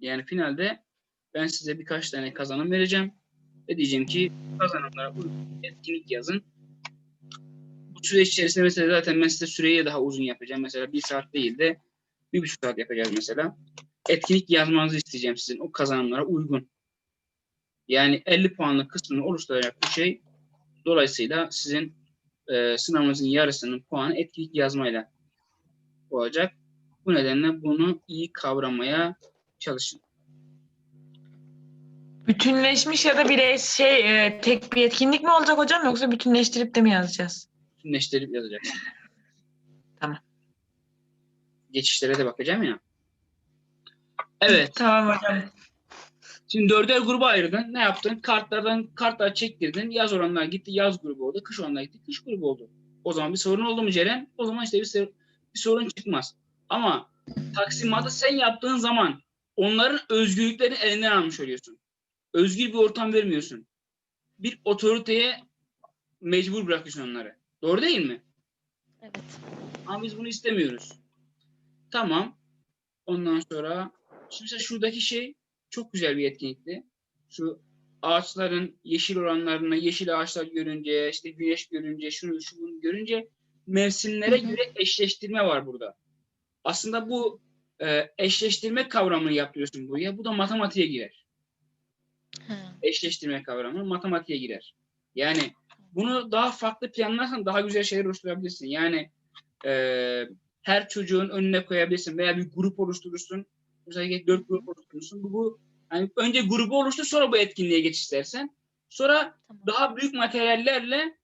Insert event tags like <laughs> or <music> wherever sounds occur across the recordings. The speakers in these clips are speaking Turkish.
Yani finalde ben size birkaç tane kazanım vereceğim. Ve diyeceğim ki kazanımlara uygun etkinlik yazın. Bu süreç içerisinde mesela zaten ben size süreyi daha uzun yapacağım. Mesela bir saat değil de bir buçuk saat yapacağız mesela. Etkinlik yazmanızı isteyeceğim sizin o kazanımlara uygun. Yani 50 puanlık kısmını oluşturacak bir şey. Dolayısıyla sizin e, sınavınızın yarısının puanı etkinlik yazmayla olacak. Bu nedenle bunu iyi kavramaya çalışın. Bütünleşmiş ya da bir şey e, tek bir etkinlik mi olacak hocam yoksa bütünleştirip de mi yazacağız? Bütünleştirip yazacaksın. Tamam. Geçişlere de bakacağım ya. Evet. Tamam hocam. Şimdi dörder gruba ayırdın. Ne yaptın? Kartlardan kartlar çektirdin. Yaz oranlar gitti. Yaz grubu oldu. Kış oranlar gitti. Kış grubu oldu. O zaman bir sorun oldu mu Ceren? O zaman işte bir, bir sorun çıkmaz. Ama taksimatı sen yaptığın zaman onların özgürlüklerini elinden almış oluyorsun. Özgür bir ortam vermiyorsun. Bir otoriteye mecbur bırakıyorsun onları. Doğru değil mi? Evet. Ama biz bunu istemiyoruz. Tamam. Ondan sonra şimdi mesela şuradaki şey çok güzel bir etkinlikti. Şu ağaçların yeşil oranlarını, yeşil ağaçlar görünce, işte güneş görünce, şunu şu bunu görünce mevsimlere göre eşleştirme var burada. Aslında bu e, eşleştirme kavramını yapıyorsun buraya. Bu da matematiğe girer. Ha. Eşleştirme kavramı matematiğe girer. Yani bunu daha farklı planlarsan daha güzel şeyler oluşturabilirsin. Yani e, her çocuğun önüne koyabilirsin veya bir grup oluşturursun. Mesela dört grup oluşturursun. Bu, bu yani önce grubu oluştur sonra bu etkinliğe geç istersen. Sonra Tamam. daha büyük materyallerle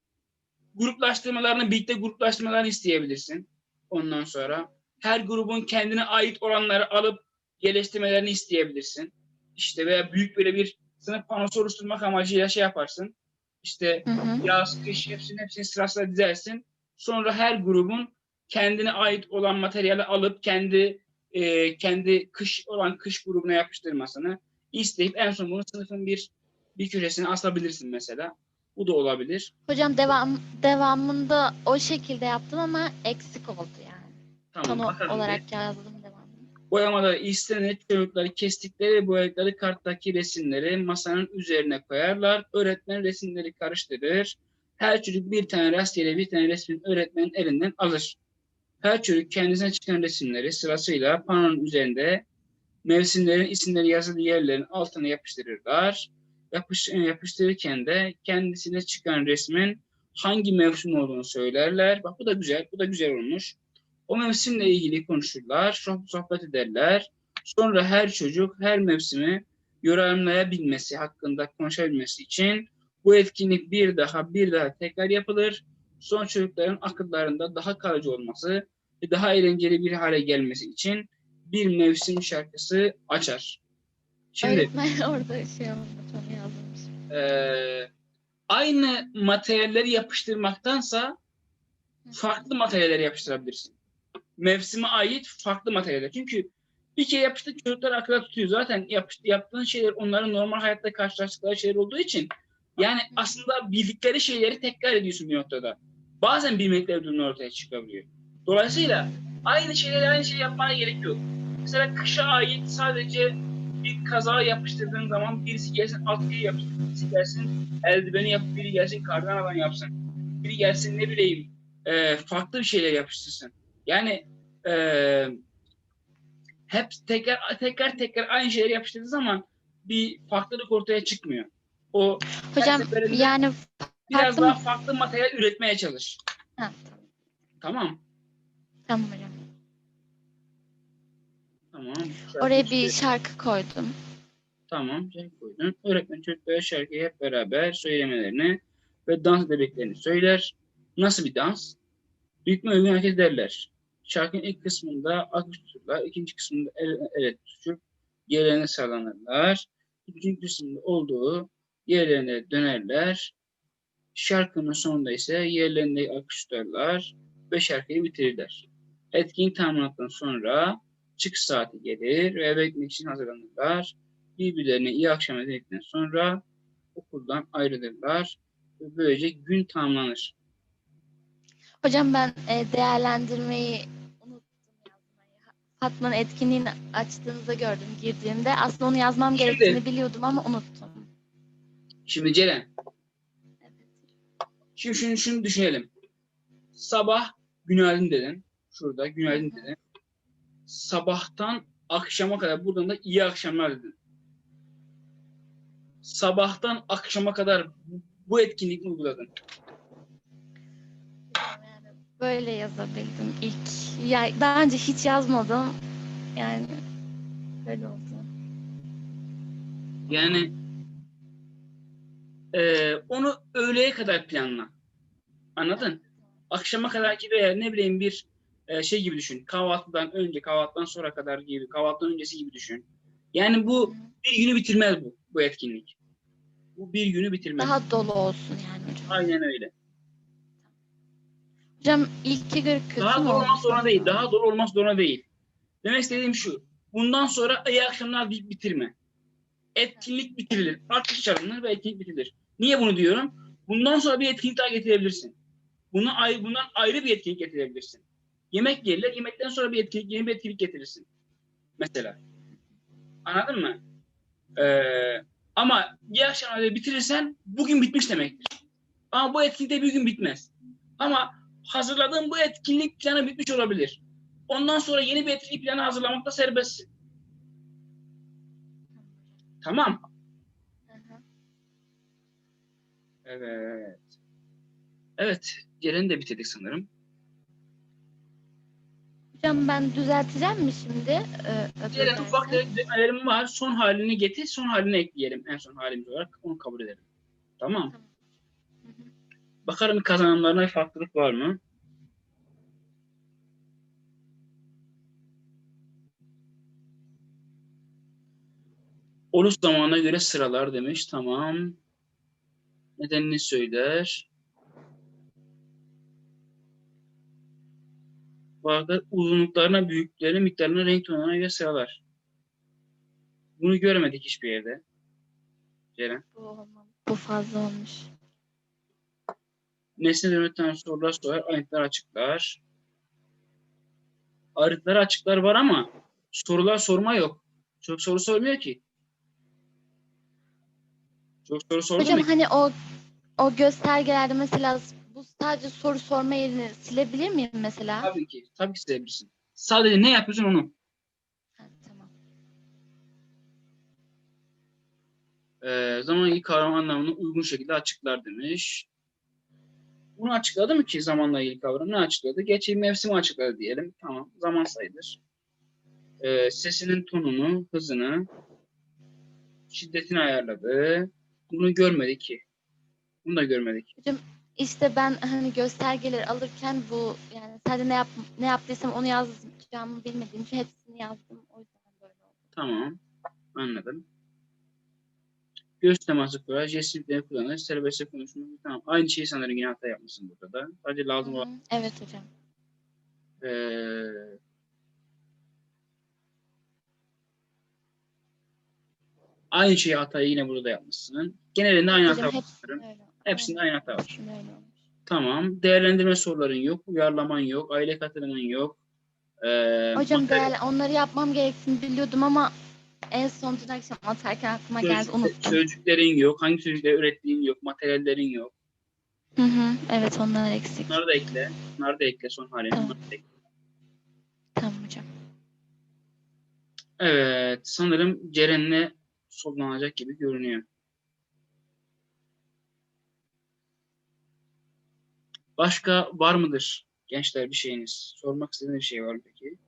gruplaştırmalarını, birlikte gruplaştırmalarını isteyebilirsin. Ondan sonra her grubun kendine ait olanları alıp geliştirmelerini isteyebilirsin. İşte veya büyük böyle bir sınıf panosu oluşturmak amacıyla şey yaparsın. İşte Hı hı. yaz, kış hepsini hepsini sırasıyla dizersin. Sonra her grubun kendine ait olan materyali alıp kendi e, kendi kış olan kış grubuna yapıştırmasını isteyip en son bunu sınıfın bir bir köşesine asabilirsin mesela. Bu da olabilir. Hocam devam devamında o şekilde yaptım ama eksik oldu. Tamam. Konu bakalım olarak yazdım devamını. Boyamada istenen çocukları kestikleri ve boyadıkları karttaki resimleri masanın üzerine koyarlar. Öğretmen resimleri karıştırır. Her çocuk bir tane rastgele bir tane resmin öğretmenin elinden alır. Her çocuk kendisine çıkan resimleri sırasıyla panonun üzerinde mevsimlerin isimleri yazılı yerlerin altına yapıştırırlar. Yapış, yapıştırırken de kendisine çıkan resmin hangi mevsim olduğunu söylerler. Bak bu da güzel, bu da güzel olmuş. O mevsimle ilgili konuşurlar, soh- sohbet ederler. Sonra her çocuk her mevsimi yorumlayabilmesi hakkında konuşabilmesi için bu etkinlik bir daha bir daha tekrar yapılır. Son çocukların akıllarında daha kalıcı olması ve daha eğlenceli bir hale gelmesi için bir mevsim şarkısı açar. Şimdi Öğretmen orada şey onu yazmış. eee, aynı materyalleri yapıştırmaktansa farklı materyaller yapıştırabilirsin. Mevsime ait farklı materyaller. Çünkü bir kere yapıştık çocuklar akılda tutuyor. Zaten yapış, yaptığın şeyler onların normal hayatta karşılaştıkları şeyler olduğu için yani aslında bildikleri şeyleri tekrar ediyorsun bir noktada. Bazen bilmedikleri durumlar ortaya çıkabiliyor. Dolayısıyla aynı şeyleri aynı şey yapmana gerek yok. Mesela kışa ait sadece bir kaza yapıştırdığın zaman birisi gelsin atkıyı yapsın, birisi gelsin eldiveni yapıp biri gelsin kardan adam yapsın. Biri gelsin ne bileyim e, farklı bir şeyler yapıştırsın. Yani e, hep tekrar tekrar tekrar aynı şeyleri yapıştırdığı zaman bir farklılık ortaya çıkmıyor. O Hocam yani biraz farklı daha farklı materyal üretmeye çalış. Ha, tamam. Tamam. Tamam hocam. Tamam. Oraya Şarkı bir şarkı koydum. Tamam. Şey koydun. Öğretmen çocuklara şarkıyı hep beraber söylemelerini ve dans edebildiklerini söyler. Nasıl bir dans? Ritme uygun hareket ederler. Şarkının ilk kısmında tuturlar. ikinci kısmında el, ele tutup yerlerine sallanırlar. Üçüncü kısmında olduğu yerlerine dönerler. Şarkının sonunda ise yerlerinde alkış tutarlar ve şarkıyı bitirirler. Etkinlik tamamlandıktan sonra çıkış saati gelir ve gitmek için hazırlanırlar. Birbirlerine iyi akşam edildikten sonra okuldan ayrılırlar ve böylece gün tamamlanır. Hocam ben e, değerlendirmeyi. Fatma'nın etkinliğini açtığınızda gördüm girdiğimde. Aslında onu yazmam Şimdi- gerektiğini biliyordum ama unuttum. Şimdi Ceren, Evet. şimdi şunu, şunu düşünelim. Sabah günaydın dedin. Şurada günaydın Hı hı. dedin. Sabahtan akşama kadar buradan da iyi akşamlar dedin. Sabahtan akşama kadar bu- bu etkinlik mi uyguladın? Böyle yazabildim ilk. Ya daha önce hiç yazmadım. Yani böyle oldu. Yani eee, onu öğleye kadar planla. Anladın? Akşama kadar ki veya ne bileyim bir e, şey gibi düşün. Kahvaltıdan önce, kahvaltıdan sonra kadar gibi, kahvaltıdan öncesi gibi düşün. Yani bu bir günü bitirmez bu, bu etkinlik. Bu bir günü bitirmez. Daha dolu olsun yani. Aynen öyle. Hocam ilke göre kötü Daha mü dolu olmak zorunda değil. Daha dolu olmak zorunda değil. Demek istediğim şu. Bundan sonra iyi akşamlar deyip bitirme. Etkinlik bitirilir. Artık çalınır ve etkinlik bitirilir. Niye bunu diyorum? Bundan sonra bir etkinlik daha getirebilirsin. Buna ayrı, bundan ayrı bir etkinlik getirebilirsin. Yemek yerler. Yemekten sonra bir etkinlik, yeni bir etkinlik getirirsin. Mesela. Anladın mı? Ee, ama iyi akşamlarda bitirirsen bugün bitmiş demektir. Ama bu etkinlik de bir gün bitmez. Ama hazırladığın bu etkinlik planı bitmiş olabilir. Ondan sonra yeni bir etkinlik planı hazırlamakta serbestsin. Tamam. Hı hı. Evet. Evet. Ceren'i de bitirdik sanırım. Hocam ben düzelteceğim mi şimdi? Ee, Ceren ufak dersi? düzenlemelerim var. Son halini getir. Son halini ekleyelim. En son halimiz olarak onu kabul edelim. Tamam. Tamam. Bakalım kazanımlarına farklılık var mı? Oluş zamanına göre sıralar demiş. Tamam. Nedenini söyler. Vardı uzunluklarına, büyüklüklerine, miktarlarına, renk tonlarına göre sıralar. Bunu görmedik hiçbir yerde. Ceren. Bu, bu fazla olmuş. Nesne yöneten sorular sorar, ayrıntılar açıklar. Ayrıntılar açıklar var ama sorular sorma yok. Çok soru sormuyor ki. Çok soru sordu Hocam mu? hani o o göstergelerde mesela bu sadece soru sorma yerini silebilir miyim mesela? Tabii ki. Tabii ki silebilirsin. Sadece ne yapıyorsun onu. Ha, tamam. Ee, zaman ilgili kavram anlamını uygun şekilde açıklar demiş. Bunu açıkladı mı ki zamanla ilgili kavram? Ne açıkladı? Geçici mevsimi açıkladı diyelim. Tamam. Zaman sayılır. Ee, sesinin tonunu, hızını, şiddetini ayarladı. Bunu görmedik ki. Bunu da görmedik. İşte ben hani göstergeleri alırken bu yani sadece ne yap ne yaptıysam onu yazacağımı bilmediğim için hepsini yazdım. O yüzden böyle oldu. Tamam. Anladım. Göz teması kurar, jestlikleri kullanır, serbestçe konuşmak. Tamam. Aynı şeyi sanırım yine hata yapmışsın burada da. Sadece lazım olan Hı hı. Evet hocam. Ee, aynı şeyi hatayı yine burada da yapmışsın. Genelinde aynı hata Hocam var. hepsinde aynı hata var. Tamam. Değerlendirme soruların yok. Uyarlaman yok. Aile katılımın yok. Ee, Hocam materyal- değerli, onları yapmam gerektiğini biliyordum ama en son dün akşam atarken aklıma geldi sözcük- unuttum. sözcüklerin yok. Hangi sözcükleri öğrettiğin yok. Materyallerin yok. Hı hı. Evet onlar eksik. Bunları da ekle. Bunları da ekle son halini. Tamam. Bunları da ekle. Tamam hocam. Evet. Sanırım Ceren'le sonlanacak gibi görünüyor. Başka var mıdır gençler bir şeyiniz? Sormak istediğiniz bir şey var mı peki?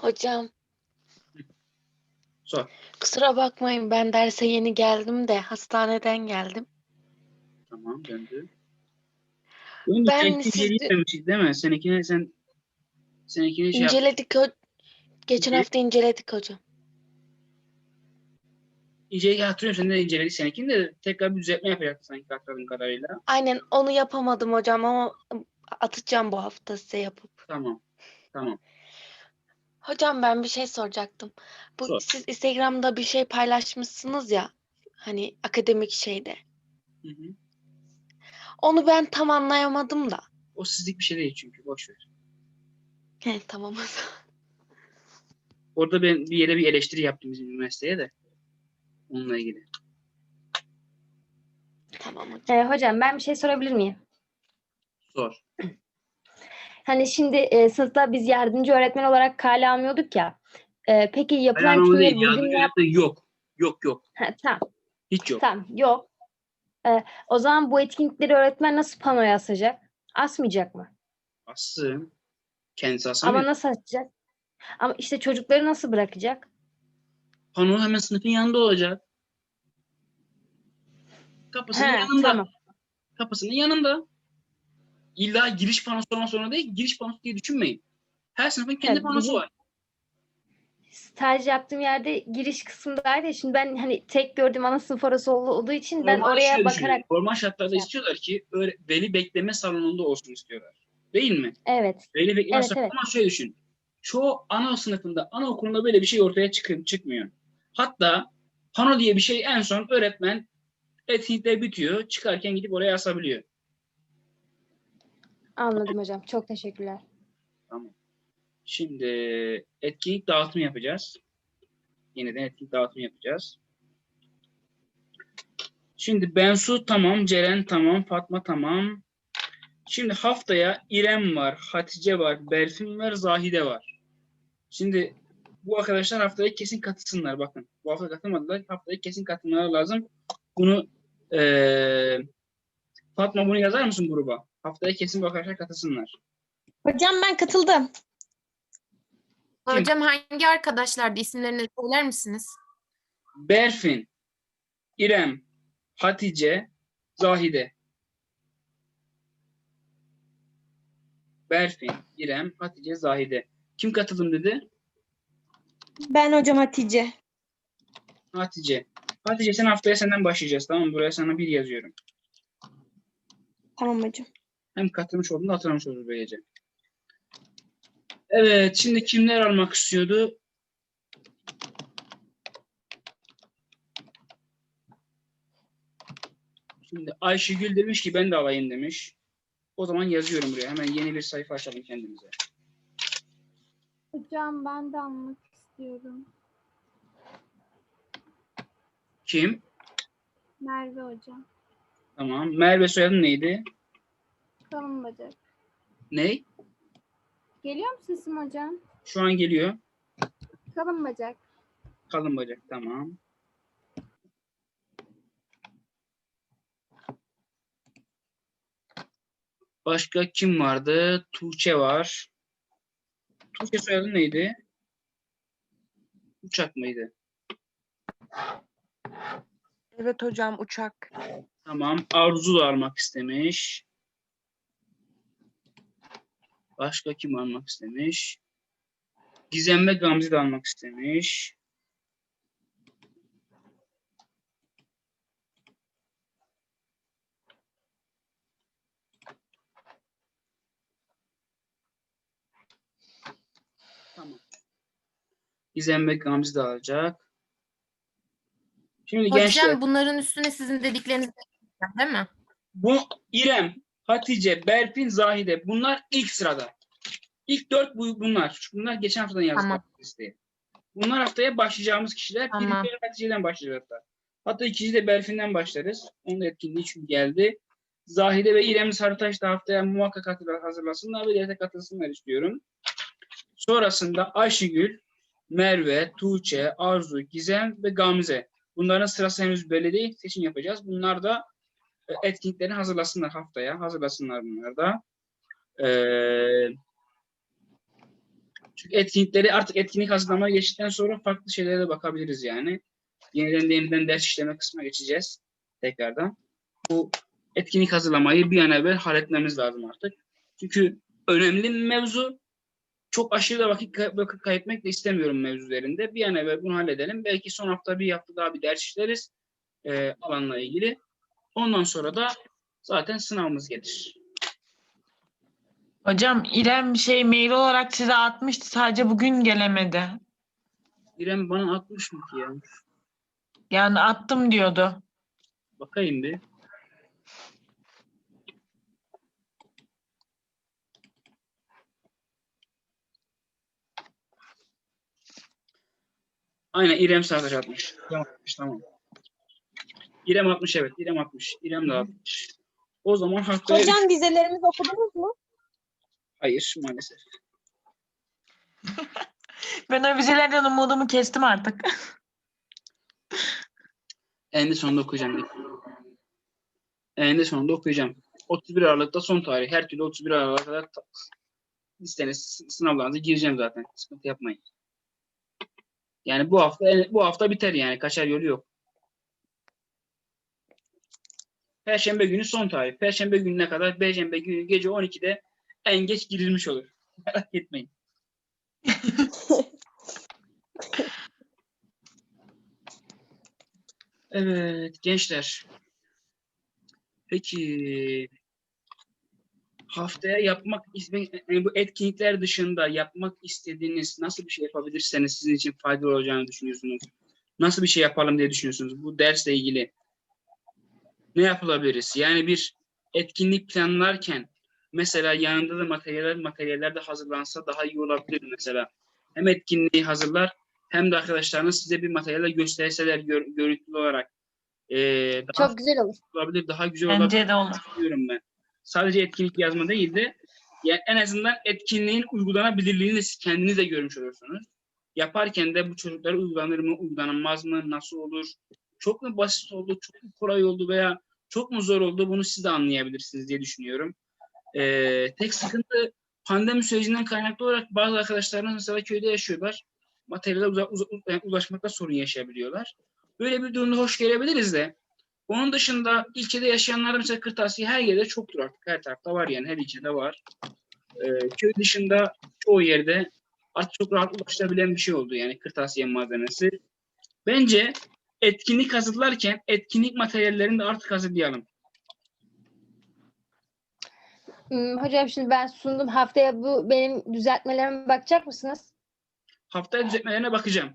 Hocam Sor. kusura bakmayın ben derse yeni geldim de hastaneden geldim. Tamam döndü. Oğlum, Ben seninkini sizde- inceleyememiştik değil mi? Seninkine sen seninkini şey yap- İnceledik ho- geçen İnce- hafta inceledik hocam. İnceledik hatırlıyorum sen de inceledik seninkini de tekrar bir düzeltme yapacaktın sanki hatırladığım kadarıyla. Aynen onu yapamadım hocam ama atacağım bu hafta size yapıp. Tamam. Tamam. Hocam ben bir şey soracaktım. Bu Sor. siz Instagram'da bir şey paylaşmışsınız ya hani akademik şeyde. Hı hı. Onu ben tam anlayamadım da. O sizlik bir şey değil çünkü. Boş ver. He tamam o zaman. Orada ben bir yere bir eleştiri yaptım bizim üniversiteye de. Onunla ilgili. Tamam hocam. Ee, hocam ben bir şey sorabilir miyim? Zor. Hani şimdi e, sınıfta biz yardımcı öğretmen olarak kale almıyorduk ya. Ee, peki yapılan değil. Yardım bugün yap- yok. Yok yok. Ha, tamam, Hiç yok. tamam, yok. Ee, o zaman bu etkinlikleri öğretmen nasıl panoya asacak? Asmayacak mı? Assın. Kendisi asamıyor. Ama nasıl asacak? Ama işte çocukları nasıl bırakacak? Pano hemen sınıfın yanında olacak. Kapısının He, yanında. tamam. Kapısının yanında. İlla giriş panosu olmak zorunda değil. Giriş panosu diye düşünmeyin. Her sınıfın kendi Evet, panosu var. Staj yaptığım yerde giriş kısmındaydı. Şimdi ben hani tek gördüğüm ana sınıf orası ol- olduğu için ben Normal oraya şöyle düşünün. bakarak Normal şartlarda Evet. istiyorlar ki öyle veli bekleme salonunda olsun istiyorlar. Değil mi? evet. Veli bekleme Evet, salonu evet. ama şöyle düşün. Çoğu ana sınıfında, anaokulunda böyle bir şey ortaya çıkıp çıkmıyor. Hatta pano diye bir şey en son öğretmen etkinlikler bitiyor. Çıkarken gidip oraya asabiliyor. Anladım hocam. Çok teşekkürler. Tamam. Şimdi etkinlik dağıtımı yapacağız. Yeniden etkinlik dağıtımı yapacağız. Şimdi Bensu tamam, Ceren tamam, Fatma tamam. Şimdi haftaya İrem var, Hatice var, Berfin var, Zahide var. Şimdi bu arkadaşlar haftaya kesin katılsınlar bakın. Bu hafta katılmadılar. Haftaya kesin katılmaları lazım. Bunu eee, Fatma bunu yazar mısın gruba? Haftaya kesin bu arkadaşlar katılsınlar. Hocam ben katıldım. Kim? Hocam hangi arkadaşlardı isimlerini söyler misiniz? Berfin, İrem, Hatice, Zahide. Berfin, İrem, Hatice, Zahide. Kim katıldım dedi? Ben hocam Hatice. Hatice. Hatice sen haftaya senden başlayacağız tamam mı? Buraya sana bir yazıyorum. Tamam hocam. Hem katılmış oldun da hatırlamış oluruz böylece. Evet şimdi kimler almak istiyordu? Şimdi Ayşegül demiş ki ben de alayım demiş. O zaman yazıyorum buraya. Hemen yeni bir sayfa açalım kendimize. Hocam ben de almak istiyorum. Kim? Merve hocam. Tamam. Merve soyadın neydi? Kalın bacak. Ney? Geliyor mu sesim hocam? Şu an geliyor. Kalın bacak. Kalın bacak. Tamam. Başka kim vardı? Tuğçe var. Tuğçe soyadı neydi? Uçak mıydı? Evet hocam uçak. Tamam. Arzu da almak istemiş. Başka kim almak istemiş? Gizem ve Gamze de almak istemiş. Tamam. Gizem ve Gamze de alacak. Şimdi gençler. Hocam bunların üstüne sizin dediklerinizi ekleyeceğim, değil mi? Bu İrem, Hatice, Berfin, Zahide. Bunlar ilk sırada. İlk dört bu, bunlar. Bunlar geçen haftadan yazdık Tamam. listeye. Bunlar haftaya başlayacağımız kişiler. Tamam. Birinci Hatice'den başlayacağız hatta. Hatta ikinci de Berfin'den başlarız. Onun da etkinliği çünkü geldi. Zahide ve İrem Sarıtaş da haftaya muhakkak hazırlasınlar ve derse katılsınlar istiyorum. Sonrasında Ayşegül, Merve, Tuğçe, Arzu, Gizem ve Gamze. Bunların sırası henüz belli değil. Seçim yapacağız. Bunlar da etkinliklerini hazırlasınlar haftaya. Hazırlasınlar bunlar da. Ee, çünkü etkinlikleri artık etkinlik hazırlamaya geçtikten sonra farklı şeylere de bakabiliriz yani. Yeniden yeniden ders işleme kısmına geçeceğiz tekrardan. Bu etkinlik hazırlamayı bir an evvel halletmemiz lazım artık. Çünkü önemli mevzu. Çok aşırı da vakit, vakit kaybetmek de istemiyorum mevzu üzerinde. Bir an evvel bunu halledelim. Belki son hafta bir hafta daha bir ders işleriz e, alanla ilgili. Ondan sonra da zaten sınavımız gelir. Hocam İrem şey mail olarak size atmıştı sadece bugün gelemedi. İrem bana atmış mı ki ya? Yani attım diyordu. Bakayım bir. Aynen İrem Sarkaç atmış. Tamam. tamam. İrem atmış evet. İrem atmış. İrem de atmış. O zaman haftaya... Hocam vizelerimizi okudunuz mu? Hayır maalesef. <laughs> Ben o vizelerden umudumu kestim artık. <laughs> Eninde sonunda okuyacağım. Eninde sonunda okuyacağım. 31 Aralık'ta son tarih. Her türlü 31 Aralık'a kadar listeniz, sı- sınavlarınıza gireceğim zaten. Sıkıntı yapmayın. Yani bu hafta bu hafta biter yani. Kaçar yolu yok. Perşembe günü son tarih. Perşembe gününe kadar Perşembe günü gece 12'de en geç girilmiş olur. <laughs> Merak etmeyin. <laughs> Evet gençler. Peki haftaya yapmak yani bu etkinlikler dışında yapmak istediğiniz nasıl bir şey yapabilirseniz sizin için faydalı olacağını düşünüyorsunuz? Nasıl bir şey yapalım diye düşünüyorsunuz bu dersle ilgili? Ne yapılabiliriz? Yani bir etkinlik planlarken mesela yanında da materyaller materyaller de hazırlansa daha iyi olabilir mesela. Hem etkinliği hazırlar hem de arkadaşlarınız size bir materyalle gösterseler gör, görüntülü olarak ee, daha Çok güzel olur. olabilir, daha güzel olabilir Bence de olur. diyorum ben. Sadece etkinlik yazma değil de yani en azından etkinliğin uygulanabilirliğini de siz kendiniz de görmüş olursunuz. Yaparken de bu çocuklar uygulanır mı, uygulanamaz mı, nasıl olur? Çok mu basit oldu, çok mu kolay oldu veya çok mu zor oldu bunu siz de anlayabilirsiniz diye düşünüyorum. Ee, tek sıkıntı pandemi sürecinden kaynaklı olarak bazı arkadaşlarımız mesela köyde yaşıyorlar. Materyale uza- uza- yani ulaşmakta sorun yaşayabiliyorlar. Böyle bir durumda hoş gelebiliriz de onun dışında ilçede yaşayanlar mesela kırtasiye her yerde çoktur artık. Her tarafta var yani her ilçede var. Ee, köy dışında çoğu yerde artık çok rahat ulaşılabilen bir şey oldu yani kırtasiye malzemesi. Bence etkinlik hazırlarken etkinlik materyallerini de artık hazırlayalım. Hmm, hocam şimdi ben sundum. Haftaya bu benim düzeltmelerime bakacak mısınız? Haftaya düzeltmelerine bakacağım.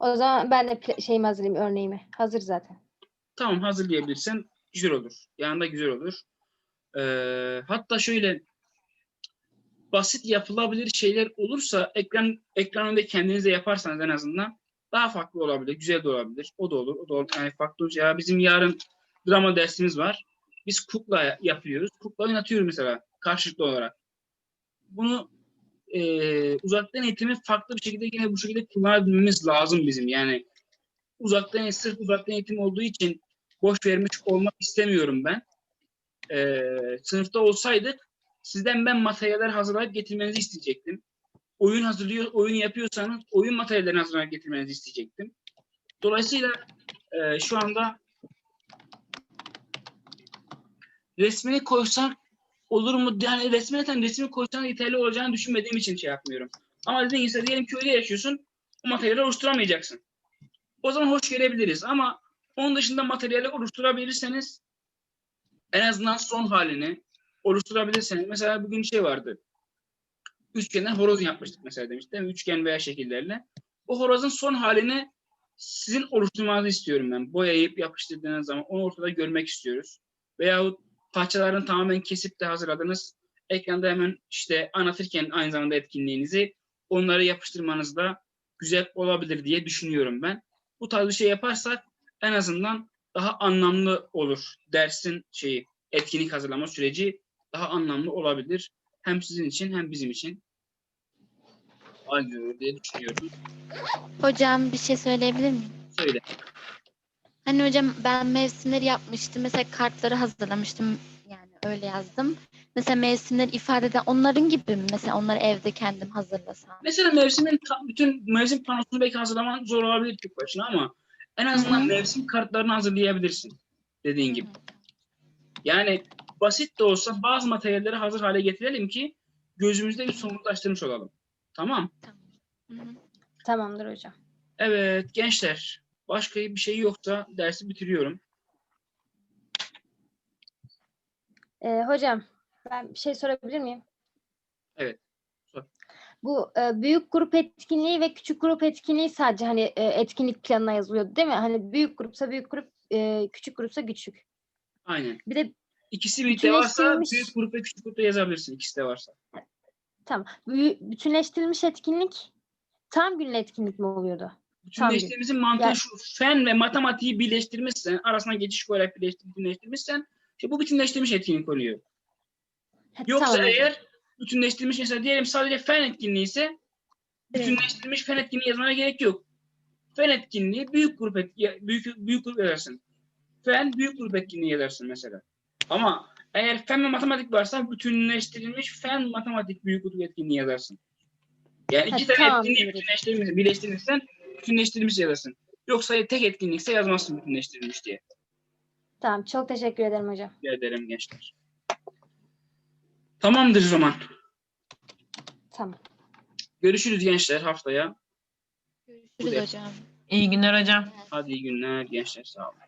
O zaman ben de şeyimi hazırlayayım, örneğimi. Hazır zaten. Tamam hazırlayabilirsen güzel olur. Yanında güzel olur. Ee, hatta şöyle basit yapılabilir şeyler olursa ekran ekran önünde kendiniz de yaparsanız en azından daha farklı olabilir, güzel de olabilir. O da olur, o da olur. Yani farklı olacak. Ya bizim yarın drama dersimiz var. Biz kukla yapıyoruz. Kukla oynatıyoruz mesela karşılıklı olarak. Bunu eee, uzaktan eğitimi farklı bir şekilde yine bu şekilde kullanabilmemiz lazım bizim. Yani uzaktan sırf uzaktan eğitim olduğu için boş vermiş olmak istemiyorum ben. Ee, sınıfta olsaydık sizden ben materyaller hazırlayıp getirmenizi isteyecektim. Oyun hazırlıyor, oyun yapıyorsanız oyun materyallerini hazırlayıp getirmenizi isteyecektim. Dolayısıyla e, şu anda resmini koysak olur mu? Yani resmi zaten resmi koysan yeterli olacağını düşünmediğim için şey yapmıyorum. Ama dediğim gibi diyelim köyde yaşıyorsun, o materyali oluşturamayacaksın. O zaman hoş gelebiliriz ama onun dışında materyali oluşturabilirseniz en azından son halini oluşturabilirseniz mesela bugün şey vardı. Üçgenden horoz yapmıştık mesela demiş değil mi? Üçgen veya şekillerle. O horozun son halini sizin oluşturmanızı istiyorum ben. Boyayıp yapıştırdığınız zaman onu ortada görmek istiyoruz. Veyahut parçalarını tamamen kesip de hazırladınız. Ekranda hemen işte anlatırken aynı zamanda etkinliğinizi onları yapıştırmanız da güzel olabilir diye düşünüyorum ben. Bu tarz bir şey yaparsak en azından daha anlamlı olur. Dersin şeyi, etkinlik hazırlama süreci daha anlamlı olabilir. Hem sizin için hem bizim için. Güzel olur diye düşünüyorum. Hocam bir şey söyleyebilir miyim? Söyle. Hani hocam ben mevsimleri yapmıştım. Mesela kartları hazırlamıştım. Yani öyle yazdım. Mesela mevsimleri ifade eden onların gibi mi? Mesela onları evde kendim hazırlasam. Mesela mevsimin ta- bütün mevsim panosunu belki hazırlaman zor olabilir tek başına ama en azından Hı hı. mevsim kartlarını hazırlayabilirsin. Dediğin gibi. Yani basit de olsa bazı materyalleri hazır hale getirelim ki gözümüzde bir somutlaştırmış olalım. Tamam. Hı hı. Tamamdır hocam. Evet gençler. Başka bir şey yoksa dersi bitiriyorum. Ee, hocam ben bir şey sorabilir miyim? Evet, sor. Bu e, büyük grup etkinliği ve küçük grup etkinliği sadece hani e, etkinlik planına yazılıyordu değil mi? Hani büyük grupsa büyük grup, e, küçük grupsa küçük. Aynen. Bir de İkisi birlikte varsa Bütünleştirilmiş- büyük grup ve küçük grupta yazabilirsin. İkisi de varsa. tamam. Bü- bütünleştirilmiş etkinlik tam günlü etkinlik mi oluyordu? Bütünleştirmemizin mantığı Yani- şu. Fen ve matematiği birleştirmişsen, arasına geçiş koyarak birleştir, bütünleştirmişsen işte bu bütünleştirmiş etkinlik oluyor. Ha, Yoksa tamam eğer bütünleştirmiş mesela diyelim sadece fen etkinliği ise bütünleştirilmiş fen etkinliği yazmana gerek yok. Fen etkinliği büyük grup et, ya- büyük büyük grup yazarsın. Fen büyük grup etkinliği yazarsın mesela. Ama eğer fen ve matematik varsa bütünleştirilmiş fen matematik büyük grup etkinliği yazarsın. Yani Ha, iki tane tamam, etkinliği bütünleştirilmiş, birleştirirsen bütünleştirilmiş yazarsın. Yoksa tek etkinlikse yazmazsın bütünleştirilmiş diye. Tamam çok teşekkür ederim hocam. Rica ederim gençler. Tamamdır o zaman. Tamam. Görüşürüz gençler haftaya. Görüşürüz hocam. İyi günler hocam. Hadi iyi günler gençler sağ olun.